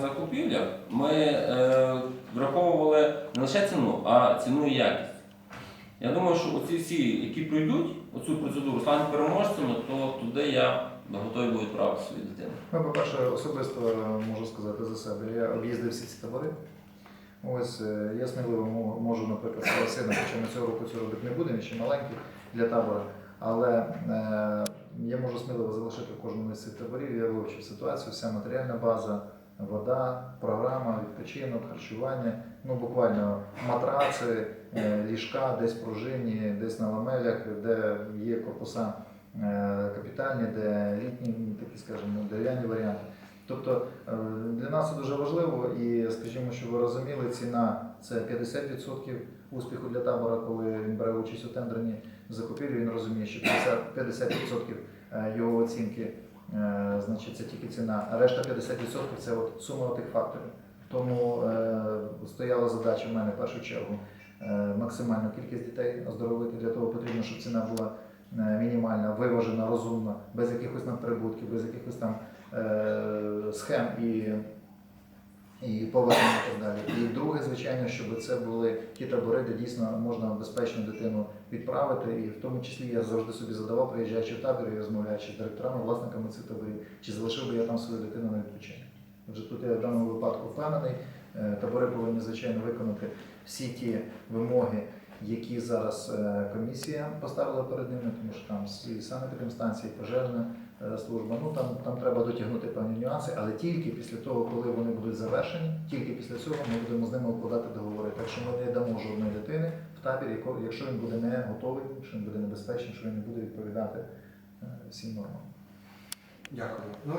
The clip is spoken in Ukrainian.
закупівлях ми е, враховували не лише ціну, а ціну і якість. Я думаю, що оці всі, які пройдуть оцю процедуру, стануть переможцями, то туди я готовий буду відправити свою дитину. Ну, по-перше, особисто можу сказати за себе. Я об'їздив всі ці табори. Ось е, я сміливо можу, наприклад, свого сина, хоча ми цього року цього робити не будемо, ще маленький для табора. Але е, я можу сміливо залишити в кожному з цих таборів. Я вивчив ситуацію, вся матеріальна база, вода, програма, відпочинок, харчування. Ну буквально матраци, е, ліжка, десь пружинні, десь на ламелях, де є корпуса е, капітальні, де літні, ну, такі, скажімо, дерев'яні варіанти. Тобто е, для нас це дуже важливо, і скажімо, що ви розуміли, ціна це 50% успіху для табора, коли він бере участь у тендерній закупівлі. Він розуміє, що 50%, 50% е, його оцінки, значить, це тільки ціна, а решта 50% це от сума тих факторів. Тому е, стояла задача в мене в першу чергу е, максимальну кількість дітей оздоровити. Для того потрібно, щоб ціна була е, мінімальна, виважена, розумна, без якихось надприбутків, без якихось там е, схем і, і повернень і так далі. Звичайно, щоб це були ті табори, де дійсно можна безпечно дитину відправити. І в тому числі я завжди собі задавав, приїжджаючи в табір і розмовляючи з директорами, власниками цих таборів, чи залишив би я там свою дитину на відпочинок. Отже, тут я в даному випадку впевнений. Е, Табори повинні, звичайно, виконати всі ті вимоги, які зараз е, комісія поставила перед ними, тому що там і санепідемстанції, і пожежна е, служба. Ну там, там треба дотягнути певні нюанси, але тільки після того, коли вони будуть завершені, тільки після цього ми будемо з ними укладати договори. Так що ми не дамо жодної дитини в табір, якщо він буде не готовий, якщо він буде небезпечний, що він не буде відповідати е, всім нормам. Дякую. Ну